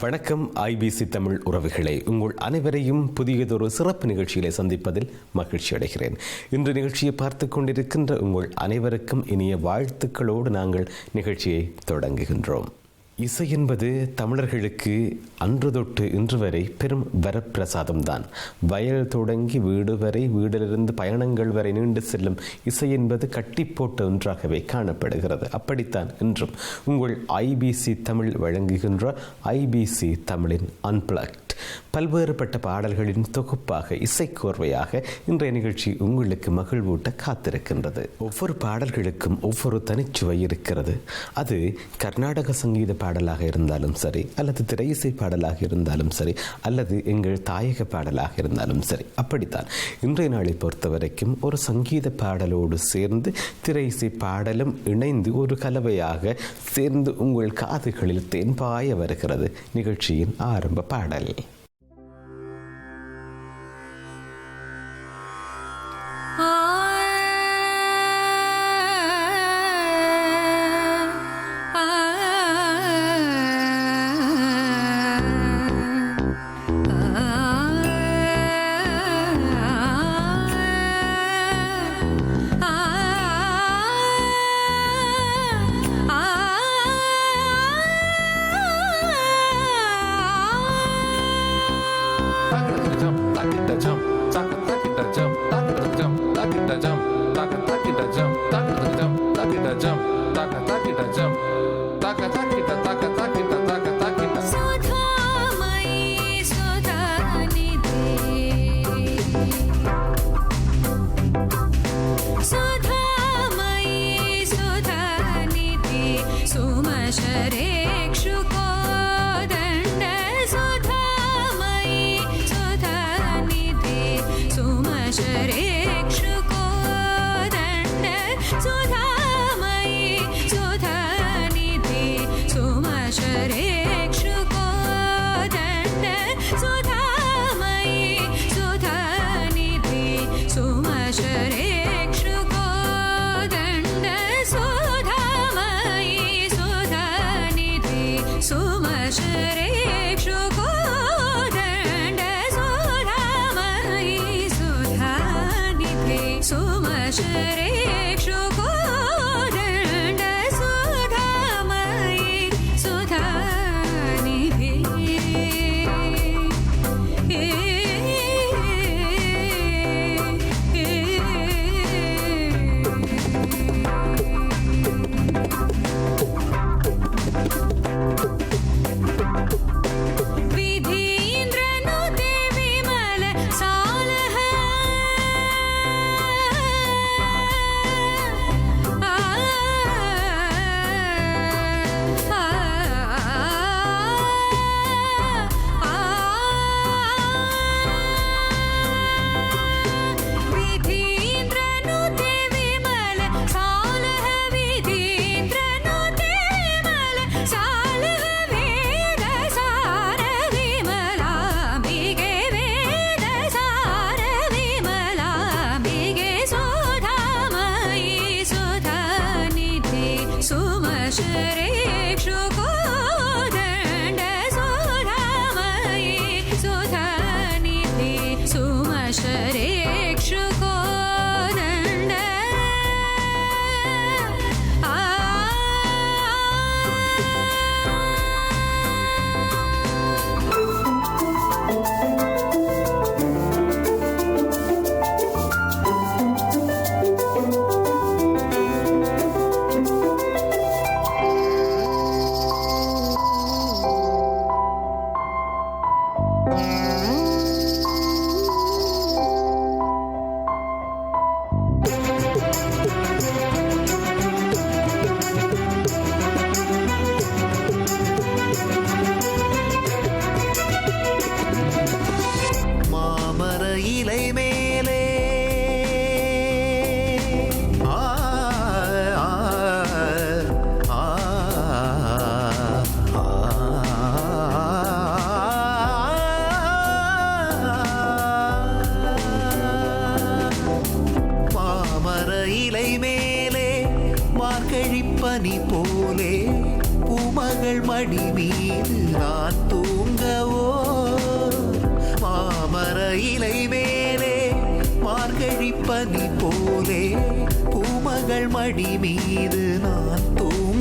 வணக்கம் ஐபிசி தமிழ் உறவுகளே. உங்கள் அனைவரையும் புதியதொரு சிறப்பு நிகழ்ச்சியிலே சந்திப்பதில் மகிழ்ச்சி அடைகிறேன். இன்று நிகழ்ச்சியை பார்த்து கொண்டிருக்கின்ற உங்கள் அனைவருக்கும் இனிய வாழ்த்துக்களோடு நாங்கள் நிகழ்ச்சியை தொடங்குகின்றோம். இசை என்பது தமிழர்களுக்கு அன்று தொட்டு இன்று வரை பெரும் வரப்பிரசாதம்தான். வயல் தொடங்கி வீடு வரை வீடிலிருந்து பயணங்கள் வரை நீண்டு செல்லும் இசை என்பது கட்டி போட்ட ஒன்றாகவே காணப்படுகிறது. அப்படித்தான் இன்றும் உங்கள் ஐபிசி தமிழ் வழங்குகின்ற ஐபிசி தமிழின் அன்பிளக்ட் பல்வேறுபட்ட பாடல்களின் தொகுப்பாக இசைக்கோர்வையாக இன்றைய நிகழ்ச்சி உங்களுக்கு மகிழ்வூட்ட காத்திருக்கின்றது. ஒவ்வொரு பாடல்களுக்கும் ஒவ்வொரு தனிச்சுவை இருக்கிறது. அது கர்நாடக சங்கீத பாடலாக இருந்தாலும் சரி அல்லது திரை இசை பாடலாக இருந்தாலும் சரி அல்லது எங்கள் தாயக பாடலாக இருந்தாலும் சரி அப்படித்தான். இன்றைய நாளை பொறுத்த வரைக்கும் ஒரு சங்கீத பாடலோடு சேர்ந்து திரை இசை பாடலும் இணைந்து ஒரு கலவையாக சேர்ந்து உங்கள் காதுகளில் தேன்பாய வருகிறது. நிகழ்ச்சியின் ஆரம்ப பாடல். மார்கழிப்பனி போலே பூமகள் மடி மீது நான் தூங்கவோ? மாமர இலை மேலே மார்கழிப்பனி போலே பூமகள் மடி மீது நான் தூங்க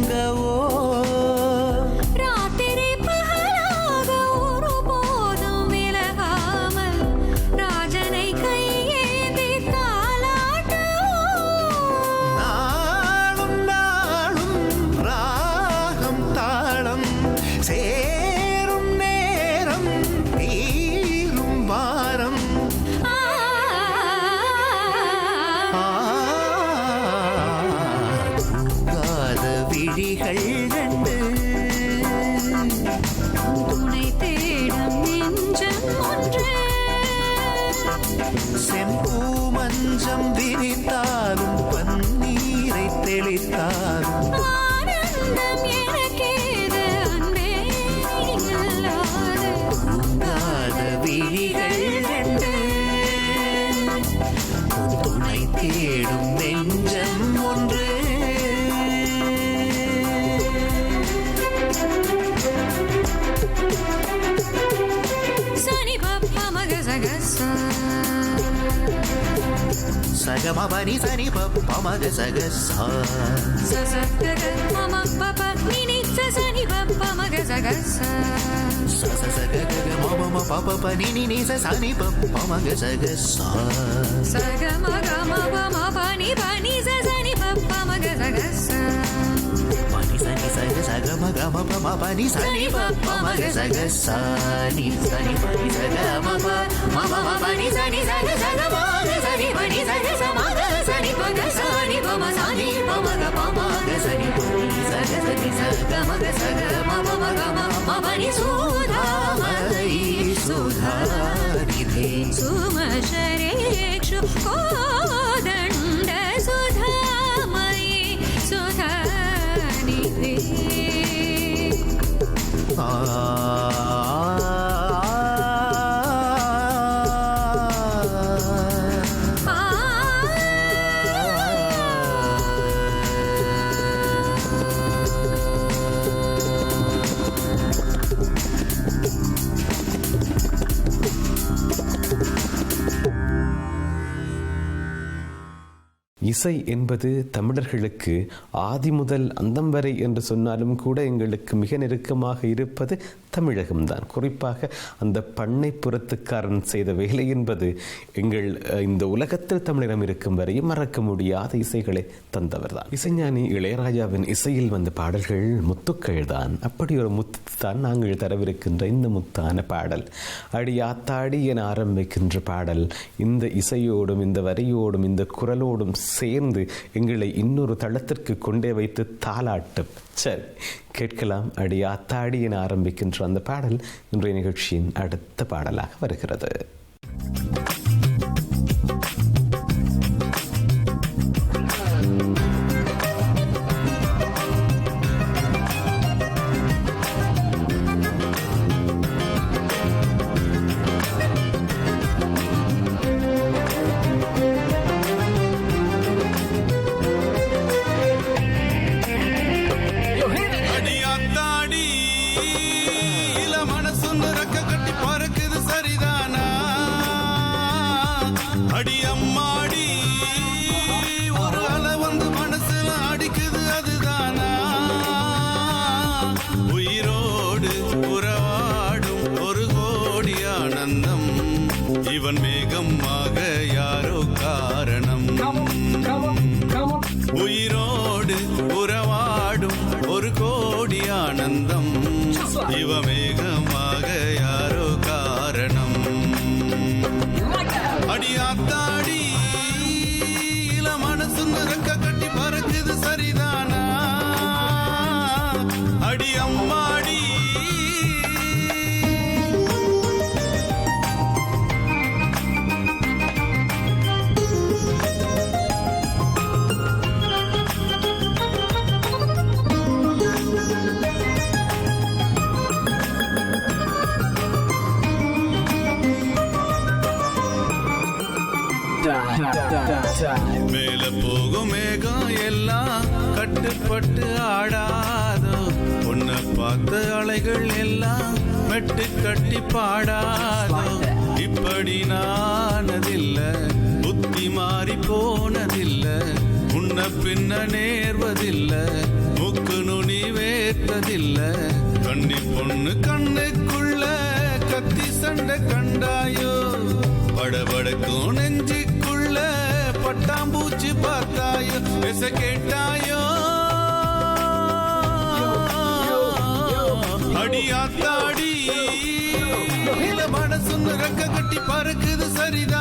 மஞ்சம் గమపని సని పమగ సగ పని సని పమగ సగ సగ మగ మగ మని పని సగ சக ம க ம ப ம ப நி ச நி ப பமக சக சா நி ச நி ப நி ச க ம ப ம ம ம ப நி ச நி ச க ச க ம க ச நி ப நி ச க ச ம க ச நி ப க ச நி ப ம ச நி ப ம க ப ம இசை என்பது தமிழர்களுக்கு ஆதி முதல் அந்தம் வரை என்று சொன்னாலும் கூட எங்களுக்கு மிக நெருக்கமாக இருப்பது தமிழகம்தான். குறிப்பாக அந்த பண்ணைப்புறத்துக்காரன் செய்த வேலை என்பது எங்கள் இந்த உலகத்தில் தமிழிடம் இருக்கும் வரையும் மறக்க முடியாத இசைகளை தந்தவர் தான் இசைஞானி இளையராஜாவின் இசையில் வந்த பாடல்கள் முத்துக்கள் தான். அப்படி ஒரு முத்து தான் நாங்கள் தரவிருக்கின்ற இந்த முத்தான பாடல். அடி ஆத்தாடி என ஆரம்பிக்கின்ற பாடல். இந்த இசையோடும் இந்த வரியோடும் இந்த குரலோடும் சேர்ந்து எங்களை இன்னொரு தளத்திற்கு கொண்டே வைத்து தாளாட்டும் சரி. கேட்கலாம். அடி ஆத்தாடி என ஆரம்பிக்கின்ற அந்த பாடல் இன்றைய நிகழ்ச்சியின் அடுத்த பாடலாக வருகிறது. மெட்டு கட்டி பாடாதோ? இப்படி நானதில்ல. புத்தி மாறி போனதில்ல. உன்ன பின்ன நேர்வதில்ல. மூக்கு நுனி வேர்த்ததில்ல. கண்ணி பொண்ணு கண்ணுக்குள்ள கத்தி சண்டை கண்டாயோ? படபடக்கும் நெஞ்சுக்குள்ள பட்டாம்பூச்சி பார்த்தாயோ? பேச கேட்டாயோ? அடியாத்தாடி. இல்ல மனசுன்னு ரெக்க கட்டி பறக்குது சரிதான்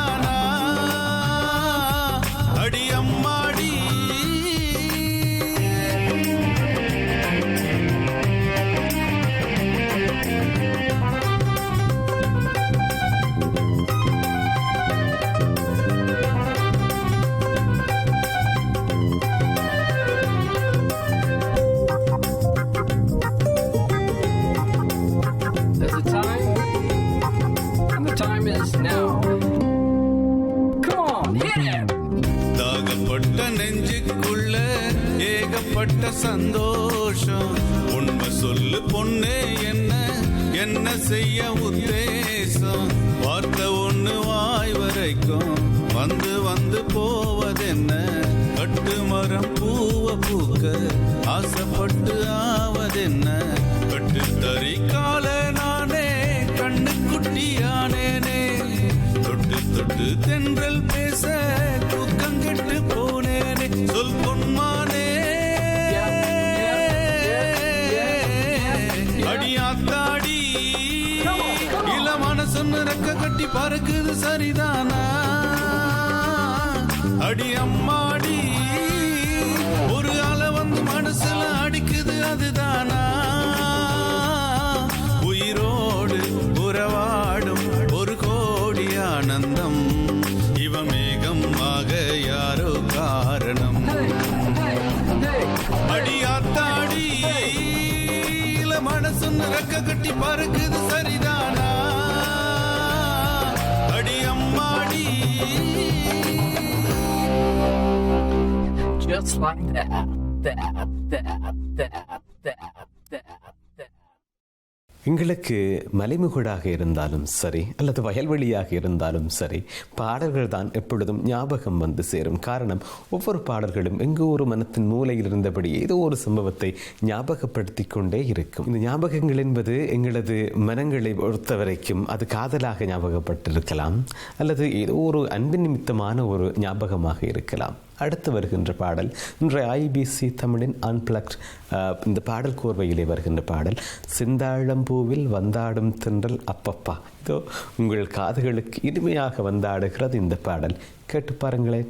தொட்டு தென்றல் பேச தூக்கம் கெட்டு போனேனே. சொல் பொன்மானே. அடியாத்தாடி. இள மனசுன்னு ரெக்க கட்டி பறக்குது சரிதானா? அடி அம்மா. மனசுன்னு ரெக்க கட்டி பறக்குது சரிதானா அடி அம்மாடி Just like that, that, that, that, that, that, that. எங்களுக்கு மலைமுகடாக இருந்தாலும் சரி அல்லது வயல்வெளியாக இருந்தாலும் சரி பாடல்கள் தான் எப்பொழுதும் ஞாபகம் வந்து சேரும். காரணம் ஒவ்வொரு பாடல்களும் எங்கோ ஒரு மனத்தின் மூலையில் இருந்தபடி ஏதோ ஒரு சம்பவத்தை ஞாபகப்படுத்தி கொண்டே இருக்கும். இந்த ஞாபகங்கள் என்பது எங்களது மனங்களை பொறுத்த வரைக்கும் அது காதலாக ஞாபகப்பட்டிருக்கலாம் அல்லது ஏதோ ஒரு அன்பு நிமித்தமான ஒரு ஞாபகமாக இருக்கலாம். அடுத்து வருகின்ற பாடல். இன்றைய ஐபிசி தமிழின் அன்பிளக்ட் இந்த பாடல் கோர்வையிலே வருகின்ற பாடல். சிந்தாழம்பூவில் வந்தாடும் தென்றல் அப்பப்பா. இதோ உங்கள் காதுகளுக்கு இனிமையாக வந்தாடுகிறது இந்த பாடல். கேட்டு பாருங்களேன்.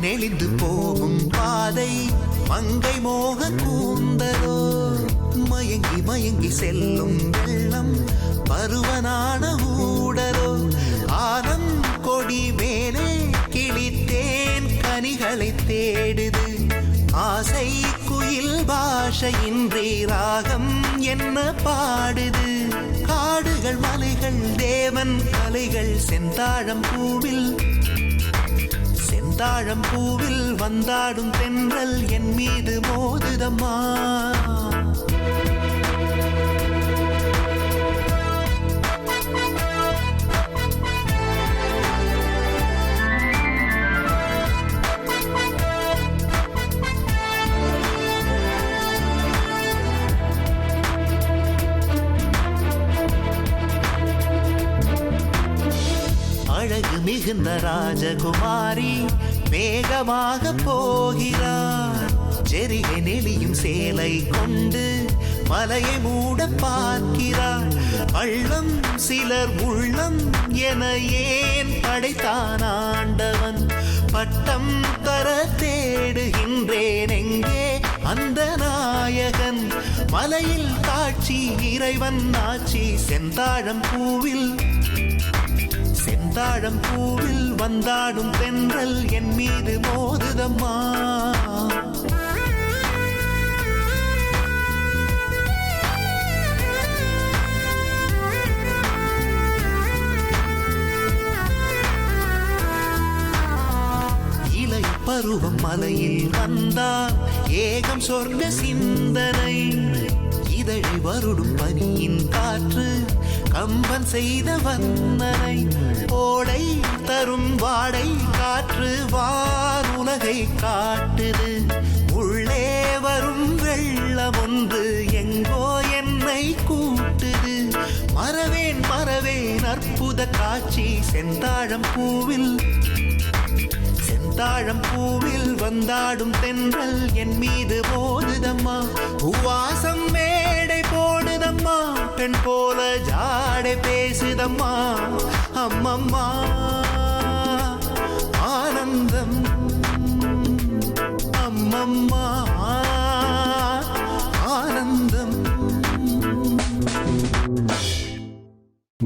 நெளிந்து போகும் பாதை மங்கை மோக கூந்தலோ. மயங்கி மயங்கி செல்லும் வெள்ளம் பருவனான ஊடலோ. ஆனம் கொடி மேலே கிழித்தேன் கனிகளை தேடுது. ஆசை குயில் பாஷையின்றி ராகம் என்ன பாடுது? காடுகள் மலைகள் தேவன் கலைகள் செந்தாழம் பூவில் தாழம் பூவில் வந்தாடும் தென்றல் என் மீது மோதுதம்மா. வேகமாக போகிறார். ஜெரிகை நெளியும் சேலை கொண்டு மலையை மூட பார்க்கிறார். பள்ளம் சிலர் உள்ளம் என ஏன் படைத்தான் ஆண்டவன்? பட்டம் தர தேடுகின்றேன் எங்கே? அந்த நாயகன் மலையில் காட்சி இறைவன் ஆட்சி செந்தாழம் பூவில் செந்தாழம் பூவில் வந்தாடும் தென்றல் என் மீது மோதுதம்மா. பருவம் மலையில் வந்தால் ஏகம் சொர்க்க சிந்தனை. இதழை வருடும் பனியின் காற்று கம்பன் செய்த வந்தனை ஓடை தரும் வாடை காற்று வானுலகை காட்டுது. உள்ளே வரும் வெள்ளம் ஒன்று எங்கோ என்னை கூட்டுது. மறவேன் மறவேன் அற்புத காட்சி. செந்தாழம் பூவில் செந்தாழம் பூவில் வந்தாடும் தென்றல் என் மீது போதுதம்மா பூவாசம் மே பேசுதம்மா பெண் போல ஜாடை பேசுதம்மா அம்மம்மா. ஆனந்தம் அம்மம்மா.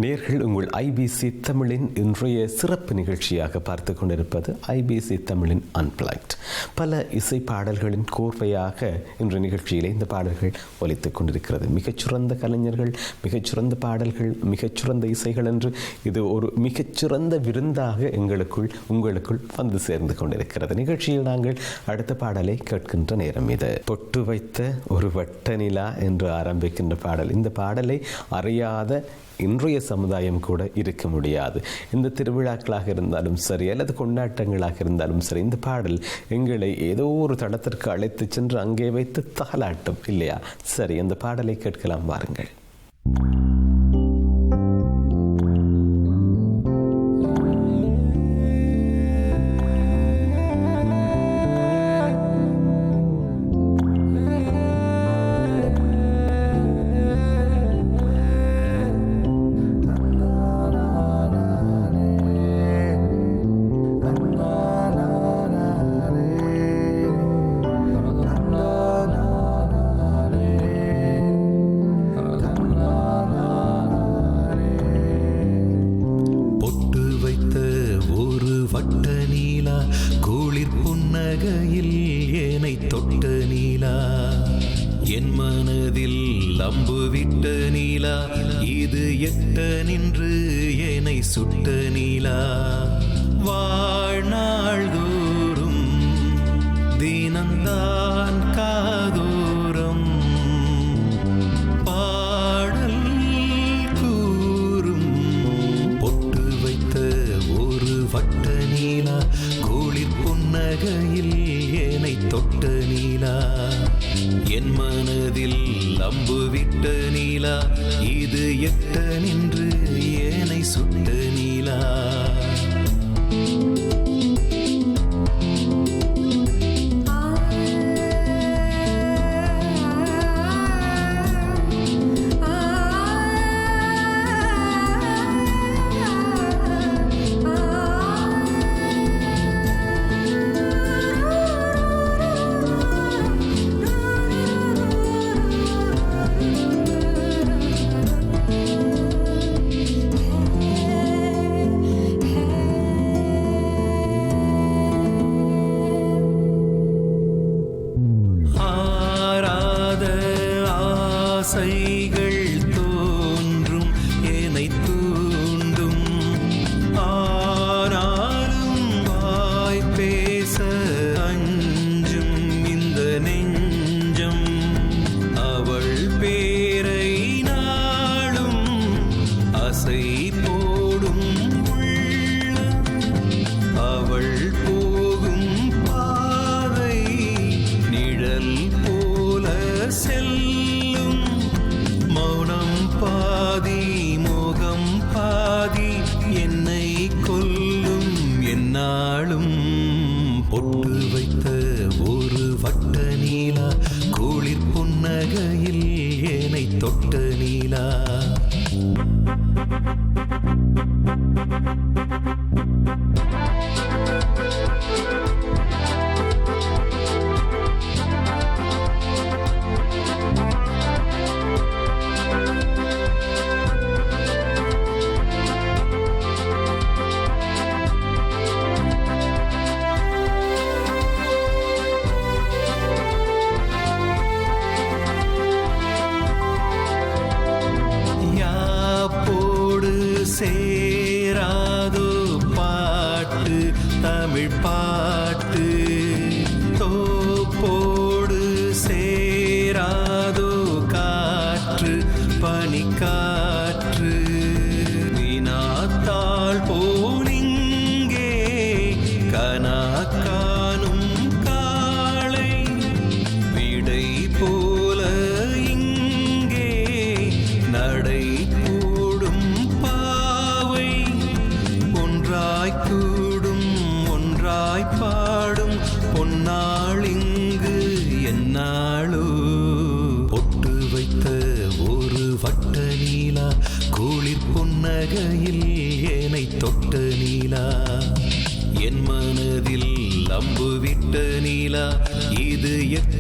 நேர்கள் உங்கள் ஐபிசி தமிழின் இன்றைய சிறப்பு நிகழ்ச்சியாக பார்த்து கொண்டிருப்பது ஐபிசி தமிழின் அன்பிளாக்ட் பல இசை பாடல்களின் கோர்வையாக இன்ற நிகழ்ச்சியிலே இந்த பாடல்கள் ஒலித்துக் கொண்டிருக்கிறது. மிகச்சிறந்த கலைஞர்கள் மிகச்சிறந்த பாடல்கள் மிகச்சிறந்த இசைகள் என்று இது ஒரு மிகச்சிறந்த விருந்தாக எங்களுக்குள் உங்களுக்குள் வந்து சேர்ந்து கொண்டிருக்கிறது. நிகழ்ச்சியில் நாங்கள் அடுத்த பாடலை கேட்கின்ற நேரம் இது. பொட்டு வைத்த ஒரு வட்ட நிலா என்று ஆரம்பிக்கின்ற பாடல். இந்த பாடலை அறியாத இன்றைய சமுதாயம் கூட இருக்க முடியாது. இந்த திருவிழாக்களாக இருந்தாலும் சரி அல்லது கொண்டாட்டங்களாக இருந்தாலும் சரி இந்த பாடல் எங்களை ஏதோ ஒரு தளத்திற்கு அழைத்து சென்று அங்கே வைத்து தாலாட்டும் இல்லையா? சரி அந்த பாடலை கேட்கலாம் வாருங்கள். தினந்தான்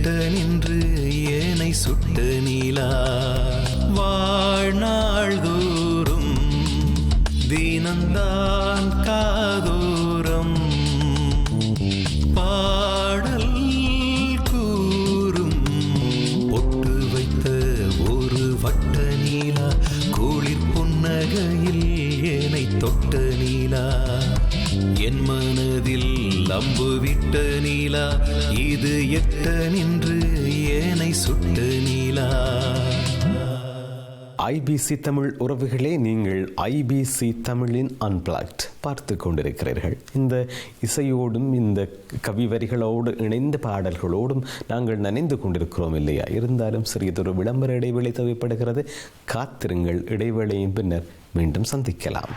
எட்ட நின்று ஏனை சுட்ட நீலா. வாழ்நாள் தோறும் தினந்தான் காதோரம். பாடல் கூறும் பொட்டு வைத்த ஒரு வட்ட நீலா. குளிர் புன்னகையில் ஏனை தொட்ட நீலா. என் மனதில் அம்பு விட்ட நீலா இது எட்ட நின்று ஏனை சுட்ட நீலா. ஐபிசி தமிழ் உறவுகளே நீங்கள் ஐபிசி தமிழின் அன்பிளாக்ட் பார்த்து கொண்டிருக்கிறீர்கள். இந்த இசையோடும் இந்த கவி வரிகளோடு இணைந்த பாடல்களோடும் நாங்கள் நனைந்து கொண்டிருக்கிறோம் இல்லையா? இருந்தாலும் சிறியதொரு விளம்பர இடைவெளி தேவைப்படுகிறது. காத்திருங்கள் இடைவேளையின் பின்னர் மீண்டும் சந்திக்கலாம்.